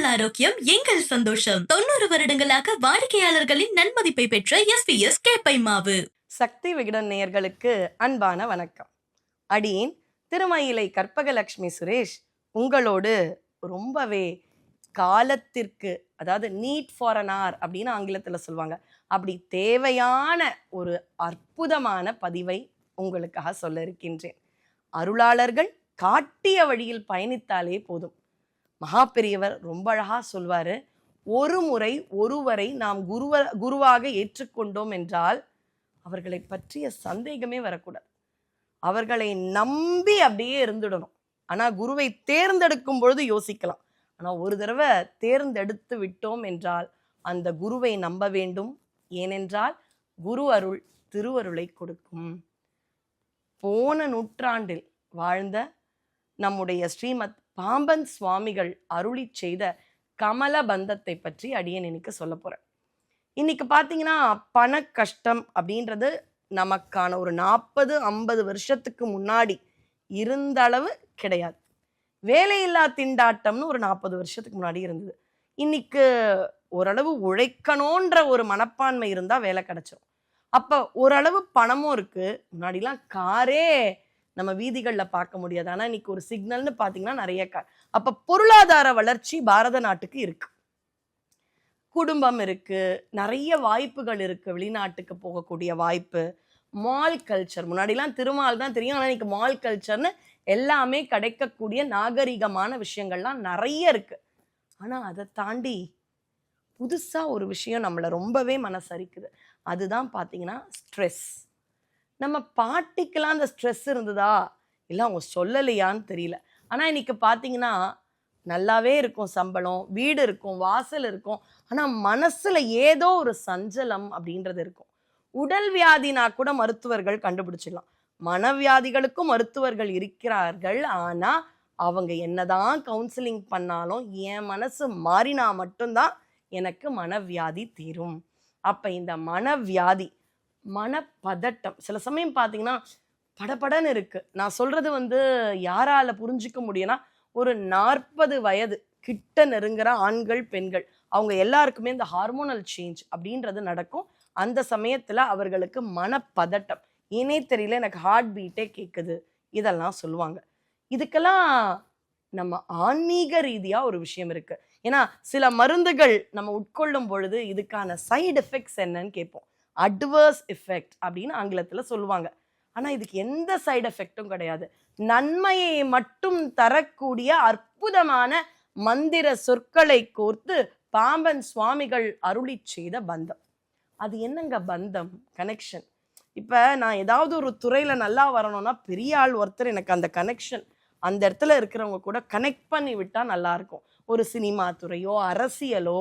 உங்கள் ஆரோக்கியம் எங்கள் சந்தோஷம். தொண்ணூறு வருடங்களாக வாடிக்கையாளர்களின் நன்மதிப்பை பெற்ற எஸ் பி எஸ் கேப்பை மாவு சக்தி விகடன் நேயர்களுக்கு அன்பான வணக்கம். அடியேன் திருமயிலை கற்பகலட்சுமி சுரேஷ் உங்களோடு ரொம்பவே காலத்திற்கு அதாவது நீட் ஃபார் அன் ஆர் அப்படின்னு ஆங்கிலத்தில் சொல்லுவாங்க. அப்படி தேவையான ஒரு அற்புதமான பதிவை உங்களுக்காக சொல்ல இருக்கின்றேன். அருளாளர்கள் காட்டிய வழியில் பயணித்தாலே போதும். மகா பெரியவர் ரொம்ப அழகாக சொல்வார் ஒரு முறை ஒருவரை நாம் குருவ குருவாக ஏற்றுக்கொண்டோம் என்றால் அவர்களை பற்றிய சந்தேகமே வரக்கூடாது. அவர்களை நம்பி அப்படியே இருந்துடணும். ஆனால் குருவை தேர்ந்தெடுக்கும் பொழுது யோசிக்கலாம். ஆனால் ஒரு தடவை தேர்ந்தெடுத்து விட்டோம் என்றால் அந்த குருவை நம்ப வேண்டும். ஏனென்றால் குரு அருள் திருவருளை கொடுக்கும். போன நூற்றாண்டில் வாழ்ந்த நம்முடைய ஸ்ரீமத் பாம்பன் சுவாமிகள் அருளி செய்த கமல பந்தத்தை பற்றி அடியன் இன்னைக்கு சொல்ல போகிறேன் இன்னைக்கு பார்த்தீங்கன்னா பண கஷ்டம் அப்படின்றது நமக்கான ஒரு நாற்பது ஐம்பது வருஷத்துக்கு முன்னாடி இருந்த அளவு கிடையாது. வேலையில்லா திண்டாட்டம்னு ஒரு நாற்பது வருஷத்துக்கு முன்னாடி இருந்தது. இன்னைக்கு ஓரளவு உழைக்கணுன்ற ஒரு மனப்பான்மை இருந்தால் வேலை கிடைச்சிரும். அப்போ ஓரளவு பணமும் இருக்குது முன்னாடிலாம் காரே நம்ம வீதிகளில் பார்க்க முடியாது. ஆனால் இன்னைக்கு ஒரு சிக்னல்னு பார்த்தீங்கன்னா நிறைய க அப்போ பொருளாதார வளர்ச்சி பாரத நாட்டுக்கு இருக்கு. குடும்பம் இருக்கு நிறைய வாய்ப்புகள் இருக்கு. வெளிநாட்டுக்கு போகக்கூடிய வாய்ப்பு மால் கல்ச்சர் முன்னாடிலாம் திருமால் தான் தெரியும். ஆனால் இன்னைக்கு மால் கல்ச்சர்னு எல்லாமே கிடைக்கக்கூடிய நாகரிகமான விஷயங்கள்லாம் நிறைய இருக்கு. ஆனால் அதை தாண்டி புதுசாக ஒரு விஷயம் நம்மளை ரொம்பவே மனசரிக்குது. அதுதான் பார்த்தீங்கன்னா ஸ்ட்ரெஸ் நம்ம பாட்டிக்கெல்லாம் அந்த ஸ்ட்ரெஸ் இருந்ததா? இல்லை அவங்க சொல்லலையான்னு தெரியல. ஆனால் இன்னைக்கு பார்த்தீங்கன்னா நல்லாவே இருக்கும் சம்பளம் வீடு இருக்கும் வாசல் இருக்கும். ஆனால் மனசில் ஏதோ ஒரு சஞ்சலம் அப்படின்றது இருக்கும். உடல் வியாதினா கூட மருத்துவர்கள் கண்டுபிடிச்சிடலாம். மனவியாதிகளுக்கும் மருத்துவர்கள் இருக்கிறார்கள். ஆனால் அவங்க என்னதான் கவுன்சிலிங் பண்ணாலும் என் மனசு மாறினா மட்டும்தான் எனக்கு மனவியாதி தீரும். அப்போ இந்த மனவியாதி மனப்பதட்டம். சில சமயம் பார்த்தீங்கன்னா படபடன்னு இருக்குது நான் சொல்கிறது வந்து யாரால் புரிஞ்சுக்க முடியும்னா ஒரு நாற்பது வயது கிட்ட நெருங்குற ஆண்கள் பெண்கள் அவங்க எல்லாருக்குமே இந்த ஹார்மோனல் சேஞ்ச் அப்படின்றது நடக்கும். அந்த சமயத்தில் அவர்களுக்கு மனப்பதட்டம். ஏனே தெரியல எனக்கு ஹார்ட் பீட்டே கேட்குது இதெல்லாம் சொல்லுவாங்க. இதுக்கெல்லாம் நம்ம ஆன்மீக ரீதியாக ஒரு விஷயம் இருக்குது ஏன்னா சில மருந்துகள் நம்ம உட்கொள்ளும் பொழுது இதுக்கான சைடு எஃபெக்ட்ஸ் என்னன்னு கேட்போம். அட்வர்ஸ் எஃபெக்ட் அப்படின்னு ஆங்கிலத்தில் சொல்லுவாங்க. ஆனால் இதுக்கு எந்த சைடு எஃபெக்டும் கிடையாது. நன்மையை மட்டும் தரக்கூடிய அற்புதமான மந்திர சொற்களை கோர்த்து பாம்பன் சுவாமிகள் அருளி செய்த பந்தம். அது என்னங்க பந்தம்? கனெக்ஷன் இப்போ நான் ஏதாவது ஒரு துறையில் நல்லா வரணும்னா பெரிய ஆள் ஒருத்தர் எனக்கு அந்த கனெக்ஷன் அந்த இடத்துல இருக்கிறவங்க கூட கனெக்ட் பண்ணி விட்டால் நல்லாயிருக்கும் ஒரு சினிமா துறையோ அரசியலோ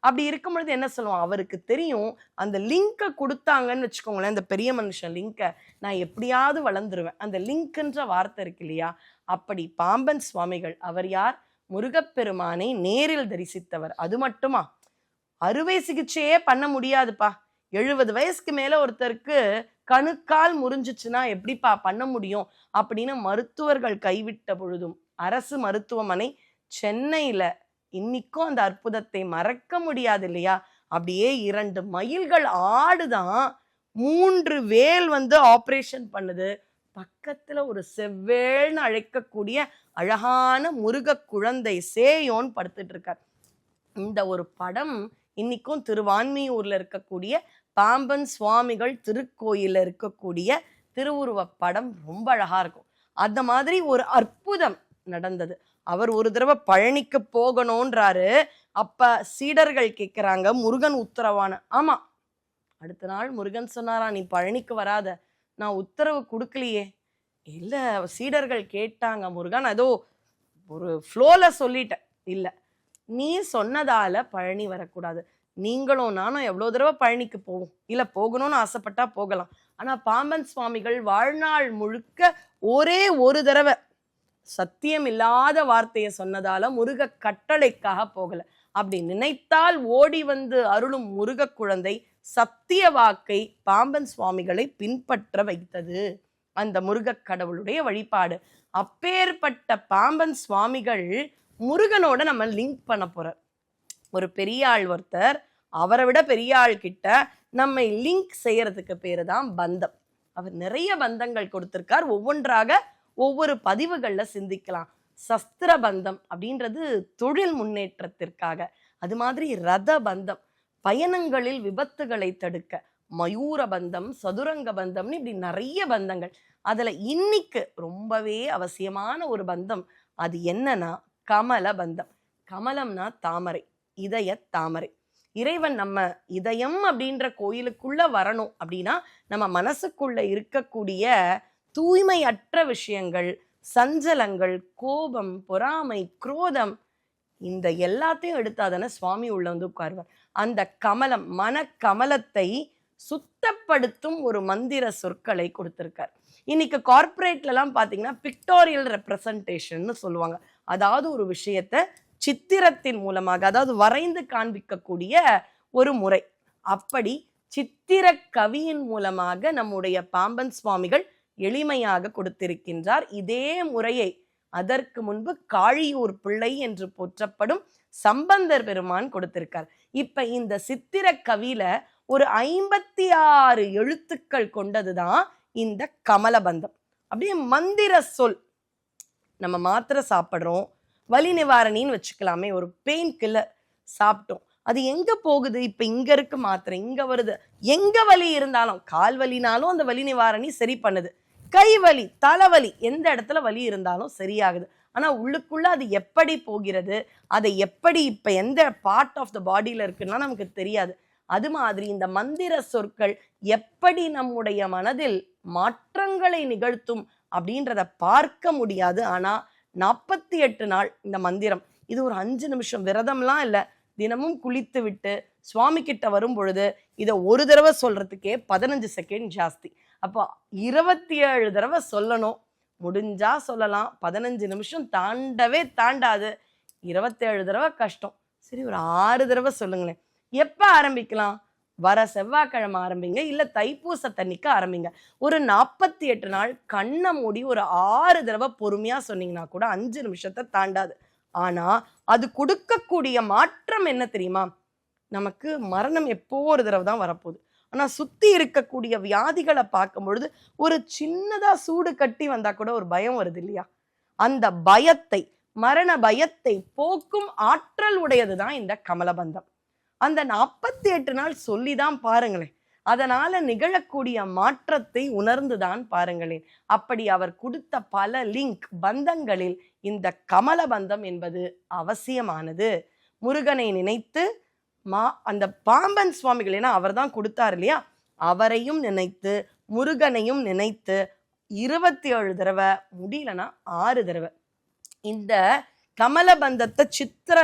அப்படி இருக்கும் பொழுது என்ன சொல்லுவோம் அவருக்கு தெரியும் அந்த லிங்கை கொடுத்தாங்கன்னு வச்சுக்கோங்களேன் இந்த பெரிய மனுஷன் லிங்கை நான் எப்படியாவது வளர்ந்துருவேன். அந்த லிங்க்ன்ற வார்த்தை இருக்கு இல்லையா? அப்படி பாம்பன் சுவாமிகள் அவர் யார்? முருகப்பெருமானை நேரில் தரிசித்தவர். அது மட்டுமா? அறுவை சிகிச்சையே பண்ண முடியாதுப்பா. எழுபது வயசுக்கு மேலே ஒருத்தருக்கு கணுக்கால் முறிஞ்சிச்சுன்னா எப்படிப்பா பண்ண முடியும்? அப்படின்னு மருத்துவர்கள் கைவிட்ட பொழுதும் அரசு மருத்துவமனை சென்னையில் இன்னிக்கும் அந்த அற்புதத்தை மறக்க முடியாது இல்லையா? அப்படியே இரண்டு மயில்கள் ஆடுதான். மூன்று வேல் வந்து ஆப்ரேஷன் பண்ணுது. பக்கத்தில் ஒரு செவ்வேள்னு அழைக்கக்கூடிய அழகான முருக குழந்தை சேயோன் படுத்துட்டு இருக்கார். இந்த ஒரு படம் இன்னைக்கும் திருவான்மியூரில் இருக்கக்கூடிய பாம்பன் சுவாமிகள் திருக்கோயிலில் இருக்கக்கூடிய திருவுருவ படம் ரொம்ப அழகாக இருக்கும். அந்த மாதிரி ஒரு அற்புதம். நடந்தது. அவர் ஒரு தடவை பழனிக்கு போகணும்ன்றாரு. அப்ப சீடர்கள் கேட்குறாங்க முருகன் உத்தரவான. ஆமா அடுத்த நாள் முருகன் சொன்னாரா நீ பழனிக்கு வராத. நான் உத்தரவு கொடுக்கலையே. இல்லை சீடர்கள் கேட்டாங்க முருகன் ஏதோ ஒரு ஃப்ளோவில் சொல்லிட்டேன் இல்லை நீ சொன்னதால பழனி வரக்கூடாது. நீங்களும் நானும் எவ்வளோ தடவை பழனிக்கு போவோம். இல்லை போகணும்னு ஆசைப்பட்டா போகலாம். ஆனால் பாம்பன் சுவாமிகள் வாழ்நாள் முழுக்க ஒரே ஒரு தடவை சத்தியம் இல்லாத வார்த்தையை சொன்னதால முருக கட்டளைக்காக போகல. அப்படி நினைத்தால் ஓடி வந்து அருளும் முருக குழந்தை சத்திய வாக்கை பாம்பன் சுவாமிகளை பின்பற்ற வைத்தது. அந்த முருகக் கடவுளுடைய வழிபாடு. அப்பேற்பட்ட பாம்பன் சுவாமிகள் முருகனோட நம்ம லிங்க் பண்ண போறார் ஒரு பெரிய ஆள் ஒருத்தர் அவரை விட பெரிய ஆள் கிட்ட நம்மை லிங்க் செய்யறதுக்கு பேரு தான் பந்தம். அவர் நிறைய பந்தங்கள் கொடுத்திருக்கார். ஒவ்வொன்றாக ஒவ்வொரு பதிவுகளில் சிந்திக்கலாம். சஸ்திர பந்தம் அப்படின்றது தொழில் முன்னேற்றத்திற்காக. அது மாதிரி ரத பந்தம் பயணங்களில் விபத்துகளை தடுக்க மயூர பந்தம் சதுரங்க பந்தம்னு இப்படி நிறைய பந்தங்கள். அதில் இன்னைக்கு ரொம்பவே அவசியமான ஒரு பந்தம் அது என்னன்னா கமல பந்தம். கமலம்னா தாமரை இதய தாமரை. இறைவன் நம்ம இதயம் அப்படின்ற கோயிலுக்குள்ள வரணும் அப்படின்னா நம்ம மனசுக்குள்ள இருக்கக்கூடிய தூய்மையற்ற விஷயங்கள் சஞ்சலங்கள் கோபம் பொறாமை குரோதம் இந்த எல்லாத்தையும் எடுத்தாதானே சுவாமி உள்ள வந்து உட்காருவார். அந்த கமலம் மன கமலத்தை சுத்தப்படுத்தும் ஒரு மந்திர சொற்களை கொடுத்துருக்கார். இன்னைக்கு கார்பரேட்லலாம் பார்த்தீங்கன்னா பிக்டோரியல் ரெப்ரசன்டேஷன் சொல்லுவாங்க. அதாவது ஒரு விஷயத்த சித்திரத்தின் மூலமாக அதாவது வரைந்து காண்பிக்கக்கூடிய ஒரு முறை. அப்படி சித்திர கவியின் மூலமாக நம்முடைய பாம்பன் சுவாமிகள் எளிமையாக கொடுத்திருக்கின்றார். இதே முறையை அதற்கு முன்பு காழியூர் பிள்ளை என்று போற்றப்படும் சம்பந்தர் பெருமான் கொடுத்திருக்கார். இப்ப இந்த சித்திர கவியில ஒரு ஐம்பத்தி ஆறு எழுத்துக்கள் கொண்டதுதான் இந்த கமலபந்தம். அப்படியே மந்திர சொல். நம்ம மாத்திரை சாப்பிட்றோம் வலி நிவாரணின்னு வச்சுக்கலாமே ஒரு பெயின் கில்லர் சாப்பிட்டோம். அது எங்க போகுது? இப்ப இங்க இருக்கு மாத்திரை இங்க வருது. எங்க வலி இருந்தாலும் கால் வலினாலும் அந்த வலி நிவாரணி சரி பண்ணுது. கை வலி தலைவலி எந்த இடத்துல வலி இருந்தாலும் சரியாகுது. ஆனால் உள்ளுக்குள்ளே அது எப்படி போகிறது அதை எப்படி இப்போ எந்த பார்ட் ஆஃப் த பாடியில் இருக்குன்னா நமக்கு தெரியாது. அது மாதிரி இந்த மந்திர சொற்கள் எப்படி நம்முடைய மனதில் மாற்றங்களை நிகழ்த்தும் அப்படின்றத பார்க்க முடியாது. ஆனால் நாற்பத்தி எட்டு நாள் இந்த மந்திரம். இது ஒரு அஞ்சு நிமிஷம் விரதம்லாம் இல்லை. தினமும் குளித்து விட்டு சுவாமி கிட்ட வரும் பொழுது இதை ஒரு தடவை சொல்றதுக்கே பதினஞ்சு செகண்ட் ஜாஸ்தி. அப்போ இருபத்தி ஏழு தடவை சொல்லணும். முடிஞ்சா சொல்லலாம். பதினஞ்சு நிமிஷம் தாண்டவே தாண்டாது. இருபத்தேழு தடவை கஷ்டம். சரி ஒரு ஆறு தடவை சொல்லுங்களேன். எப்போ ஆரம்பிக்கலாம்? வர செவ்வாய்க்கிழமை ஆரம்பிங்க இல்லை தைப்பூச தண்ணிக்கு ஆரம்பிங்க. ஒரு நாற்பத்தி எட்டு நாள் கண்ணை மூடி ஒரு ஆறு தடவை பொறுமையாக சொன்னீங்கன்னா கூட அஞ்சு நிமிஷத்தை தாண்டாது. ஆனால் அது கொடுக்கக்கூடிய மாற்றம் என்ன தெரியுமா? நமக்கு மரணம் எப்போ ஒரு தடவை தான் வரப்போகுது. ஆனால் சுற்றி இருக்கக்கூடிய வியாதிகளை பார்க்கும் பொழுது ஒரு சின்னதாக சூடு கட்டி வந்தால் கூட ஒரு பயம் வருது இல்லையா? அந்த பயத்தை மரண பயத்தை போக்கும் ஆற்றல் உடையது தான் இந்த கமலபந்தம். அந்த நாற்பத்தி எட்டு நாள் சொல்லி தான் பாருங்களேன். அதனால நிகழக்கூடிய மாற்றத்தை உணர்ந்துதான் பாருங்களேன். அப்படி அவர் கொடுத்த பல லிங்க் பந்தங்களில் இந்த கமல பந்தம் என்பது அவசியமானது. முருகனை நினைத்து மா அந்த பாம்பன் சுவாமிகள் ஏன்னா அவர் தான் கொடுத்தார் இல்லையா? அவரையும் நினைத்து முருகனையும் நினைத்து இருபத்தி ஏழு தடவை முடியலன்னா ஆறு தடவை. இந்த கமலபந்தத்தை சித்திர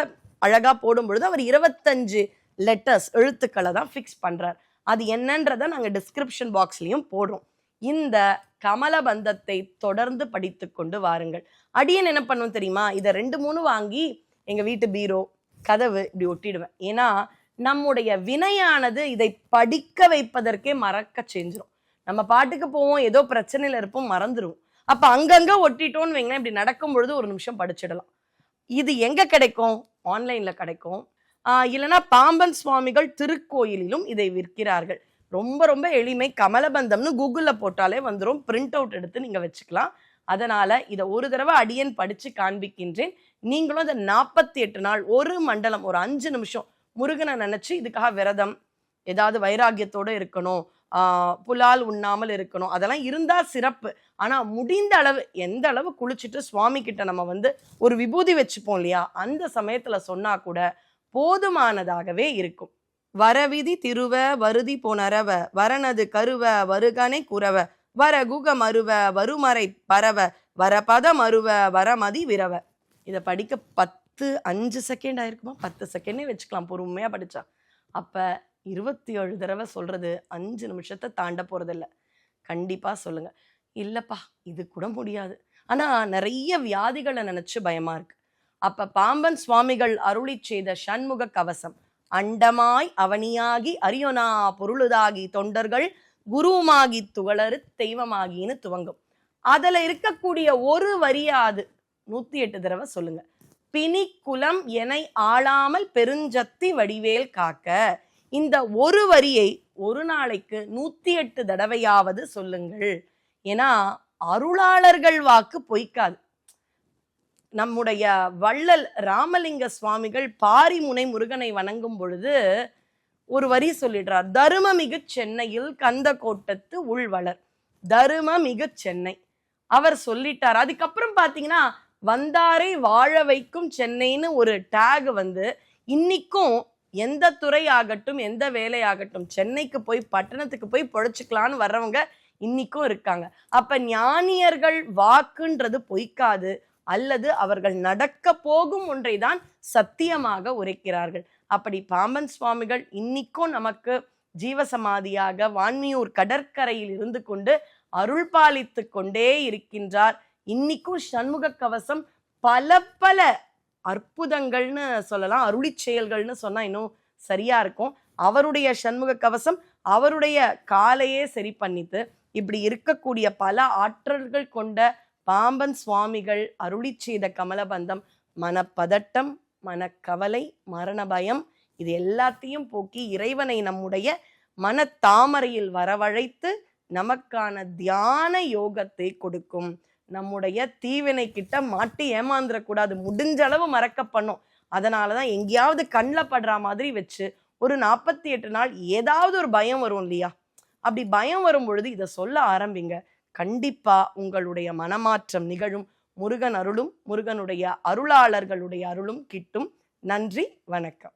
அழகா போடும் பொழுது அவர் இருபத்தஞ்சு லெட்டர்ஸ் எழுத்துக்களை தான் ஃபிக்ஸ் பண்றார். அது என்னன்றதை நாங்கள் டிஸ்கிரிப்ஷன் பாக்ஸ்லேயும் போடுறோம். இந்த கமலபந்தத்தை தொடர்ந்து படித்து கொண்டு வாருங்கள். அடியன் என்ன பண்ணும் தெரியுமா? இதை ரெண்டு மூணு வாங்கி எங்கள் வீட்டு பீரோ கதவு இப்படி ஒட்டிடுவேன். ஏன்னா நம்முடைய வினையானது இதை படிக்க வைப்பதற்கே மறக்க செஞ்சிடும் நம்ம பாட்டுக்கு போவோம் ஏதோ பிரச்சனையில் இருப்போம் மறந்துடும் அப்போ அங்கங்கே ஒட்டிட்டோம்னு வைங்களேன் இப்படி நடக்கும் பொழுது ஒரு நிமிஷம் படிச்சிடலாம். இது எங்கே கிடைக்கும்? ஆன்லைனில் கிடைக்கும். இல்லைன்னா பாம்பன் சுவாமிகள் திருக்கோயிலிலும் இதை விற்கிறார்கள். ரொம்ப ரொம்ப எளிமை. கமலபந்தம்னு கூகுளில் போட்டாலே வந்துடும் பிரிண்ட் அவுட் எடுத்து நீங்கள் வச்சுக்கலாம். அதனால் இதை ஒரு தடவை அடியன் படித்து காண்பிக்கின்றேன். நீங்களும் அந்த நாற்பத்தி எட்டு நாள் ஒரு மண்டலம் ஒரு அஞ்சு நிமிஷம் முருகனை நினச்சி இதுக்காக விரதம் ஏதாவது வைராக்கியத்தோடு இருக்கணும் புலால் உண்ணாமல் இருக்கணும் அதெல்லாம் இருந்தால் சிறப்பு. ஆனால் முடிந்த அளவு எந்த அளவு குளிச்சுட்டு சுவாமி கிட்ட நம்ம வந்து ஒரு விபூதி வச்சுப்போம் இல்லையா? அந்த சமயத்தில் சொன்னால் கூட போதுமானதாகவே இருக்கும். வரவிதி திருவ வருதி போனரவ வரனது கருவ வருகனை குறவ வர குக மருவ வருமறை பரவ வரபத மருவ வரமதி விரவ. இதை படிக்க பத்து அஞ்சு செகண்ட் ஆயிருக்குமா? பத்து செகண்டே வச்சுக்கலாம். பொறுமையாக படித்தா அப்போ இருபத்தி ஏழு தடவை சொல்கிறது அஞ்சு நிமிஷத்தை தாண்ட போகிறதில்ல கண்டிப்பாக சொல்லுங்கள் இல்லைப்பா இது கூட முடியாது. ஆனால் நிறைய வியாதிகளை நினச்சி பயமாக இருக்கு. அப்போ பாம்பன் சுவாமிகள் அருளி செய்த சண்முக கவசம் அண்டமாய் அவனியாகி அரியோனா பொருளுதாகி தொண்டர்கள் குருவுமாகி துகளறு தெய்வமாகின்னு துவங்கும். அதில் இருக்கக்கூடிய ஒரு வரியாது. நூத்தி எட்டு தடவை சொல்லுங்க. பிணிக்குலம் என ஆளாமல் பெருஞ்சத்தி வடிவேல் காக்க. இந்த ஒரு வரியை ஒரு நாளைக்கு நூத்தி எட்டு தடவையாவது சொல்லுங்கள். ஏன்னா அருளாளர்கள் வாக்கு பொய்க்காது. நம்முடைய வள்ளல் ராமலிங்க சுவாமிகள் பாரிமுனை முருகனை வணங்கும் பொழுது ஒரு வரி சொல்லிடுறார். தருமமிகு சென்னையில் கந்த கோட்டத்து உள்வளர். தருமமிகு சென்னை. அவர் சொல்லிட்டார். அதுக்கப்புறம் பார்த்தீங்கன்னா வந்தாரை வாழ வைக்கும் சென்னைன்னு ஒரு டேக் வந்து இன்னைக்கும் எந்த துறை ஆகட்டும் எந்த வேலையாகட்டும் சென்னைக்கு போய் பட்டணத்துக்கு போய் பொழைச்சிக்கலான்னு வர்றவங்க இன்னைக்கும் இருக்காங்க. அப்ப ஞானியர்கள் வாக்குன்றது பொய்க்காது. அல்லது அவர்கள் நடக்க போகும் ஒன்றை தான் சத்தியமாக உரைக்கிறார்கள். அப்படி பாம்பன் சுவாமிகள் இன்னைக்கும் நமக்கு ஜீவசமாதியாக வான்மியூர் கடற்கரையில் இருந்து கொண்டு அருள் பாலித்து கொண்டே இருக்கின்றார். இன்னைக்கும் சண்முக கவசம் பல பல அற்புதங்கள்னு சொல்லலாம். அருளி செயல்கள்னு சொன்னால் இன்னும் சரியா இருக்கும். அவருடைய சண்முக கவசம் அவருடைய காலையே சரி பண்ணித்து இப்படி இருக்கக்கூடிய பல ஆற்றல்கள் கொண்ட பாம்பன் சுவாமிகள் அருளி செய்த கமலபந்தம் மனப்பதட்டம் மனக்கவலை மரண பயம் இது எல்லாத்தையும் போக்கி இறைவனை நம்முடைய மனத்தாமரையில் வரவழைத்து நமக்கான தியான யோகத்தை கொடுக்கும். நம்முடைய தீவினை கிட்ட மாட்டி ஏமாந்துடக்கூடாது முடிஞ்ச அளவு மறக்க பண்ணும். அதனால தான் எங்கேயாவது கண்ணில் படுற மாதிரி வச்சு ஒரு நாற்பத்தி எட்டு நாள் ஏதாவது ஒரு பயம் வரும் இல்லையா? அப்படி பயம் வரும் பொழுது இதை சொல்ல ஆரம்பிங்க. கண்டிப்பாக உங்களுடைய மனமாற்றம் நிகழும். முருகன் அருளும் முருகனுடைய அருளாளர்களுடைய அருளும் கிட்டும். நன்றி வணக்கம்.